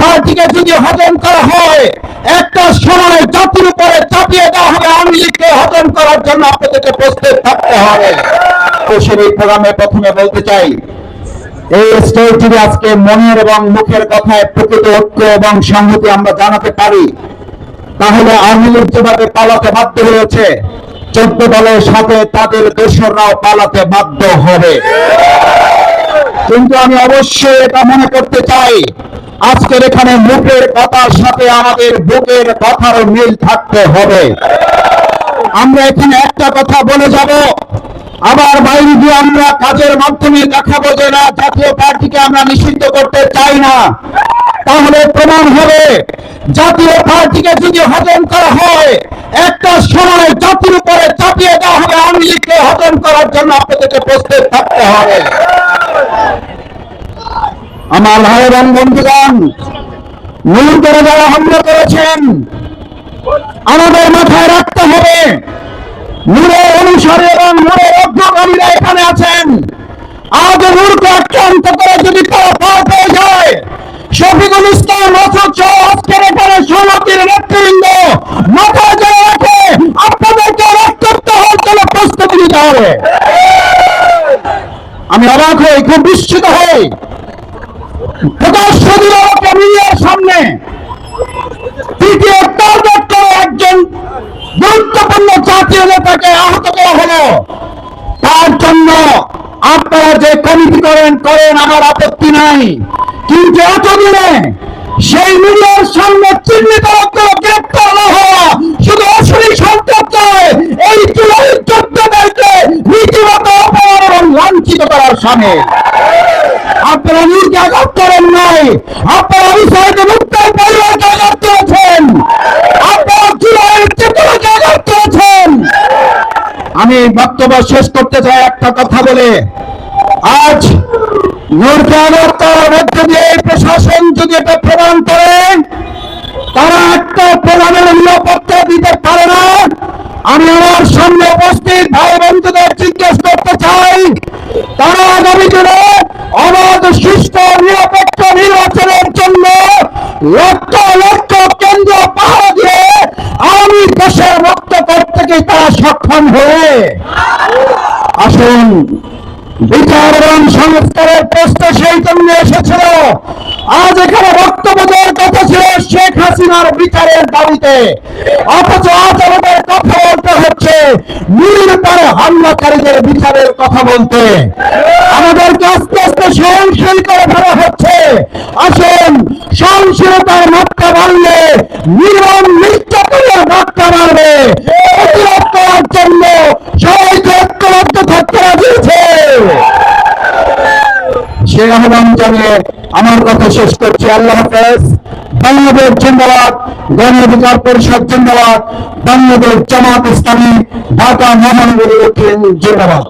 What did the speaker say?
পার্টিকে যদি হজম করা হয়, একটা সময় জাতির উপরে চাপিয়ে দেওয়া হবে, আওয়ামী লীগকে হজম করার জন্য আপনাদেরকে প্রস্তুত থাকতে হবে। তো সেই প্রোগ্রামে প্রথমে বলতে চাই, এই স্টেজ যদি আজকে মনের এবং মুখের কথায় প্রকৃত ঐক্য এবং সংহতি আমরা জানাতে পারি। তাহলে আওয়ামী লীগ যেভাবে পালাতে বাধ্য হয়েছে, চোদ্দ দলের সাথে তাদের দোসররাও পালাতে বাধ্য হবে। কিন্তু আমি অবশ্যই এটা মনে করতে চাই আজকের এখানে মুখের কথার সাথে আমাদের বুকের কথারও মিল থাকতে হবে। আমরা এখানে একটা কথা বলে যাব। আবার বাইরে গিয়ে আমরা কাজের মাধ্যমে দেখাবো যে না, জাতীয় পার্টিকে আমরা নিষিদ্ধ করতে চাই না। তাহলে প্রমাণ হবে, জাতীয় পার্টিকে যদি হজম করা হয়, একটা সময় জাতির উপরে চাপিয়ে দেওয়া হবে, আওয়ামী লীগকে হজম করার জন্য আপনাদেরকে প্রস্তুত থাকতে হবে। আমার ভাই এবং বন্ধুগণ, মূল করে যারা হামলা করেছেন, আমাদের মাথায় রাখতে হবে, নূরের অনুসারী এবং নূরের অগ্রগামীরা এখানে আছেন। আজ নূরকে আক্রান্ত করে যদি তারা পার পেয়ে যায়, শফিকুল ইসলাম অথচ আজকের এখানে সমাজের নেতৃবৃন্দ, মাথায় জড়ে রাখে আপনাদেরকে রক্তাক্ত হওয়ার জন্য প্রস্তুতি নিতে হবে। আমি অবাক হই, খুব বিস্মিত হই। সামনে একজন গুরুত্বপূর্ণ জাতীয় নেতাকে আহত করা হলো। তার জন্য আপনারা যে কমিটি করেন করেন, আমার আপত্তি নাই। কিন্তু এতদিনে সেই মিডিয়ার সামনে চিহ্নিত লোকগুলো গ্রেপ্তার না শুধু অশ্লীল সন্ত্রাস নয়, এই জুলাই যোদ্ধাদেরকে রীতিমতো অপমান এবং লাঞ্ছিত করার সামিল। আঘাত করেন নাই। আপনারা বিষয়কে মুক্তার পরিবারকে আঘাত করেছেন। আমি বক্তব্য শেষ করতে চাই একটা কথা বলে। আজ মধ্য প্রশাসন যদি এটা প্রমাণ করে, তারা একটা প্রধানের নিরাপত্তা দিতে পারে না। আমি আমার সামনে উপস্থিত ভাই বন্ধুদের জিজ্ঞেস করতে চাই, তারা আগামী দিনে অবাধ সুস্থ, নিরপেক্ষ নির্বাচনের জন্য লক্ষ লক্ষ কেন্দ্র পাওয়া দিয়ে আমি দেশের রক্ত করতে গিয়ে তারা সক্ষম হয়ে আসুন। বিচার এবং সংস্কারের প্রশ্ন সেই জন্য এসেছিল। আজ এখানে বক্তব্য দেওয়ার কথা ছিল শেখ হাসিনার বিচারের দাবিতে। অথচ আজ আমাদের কথা বলতে হচ্ছে নীল পারে হামলাকারীদের বিচারের কথা বলতে। আমাদেরকে আস্তে আস্তে সহনশীল করে ফেলা হচ্ছে। আসুন, সহনশীলতার মাত্রা বাড়লে নির্মম নির্যাতনের মাত্রা বাড়বে। আহ্বান জানিয়ে আমার কথা শেষ করছি। আল্লাহ হাফেজ। বাংলাদেশ জিন্দাবাদ গণ অধিকার পরিষদ জিন্দাবাদ, বাংলাদেশ জামাত ইসলামী, ঢাকা মহানগরী দক্ষিণ জিন্দাবাদ।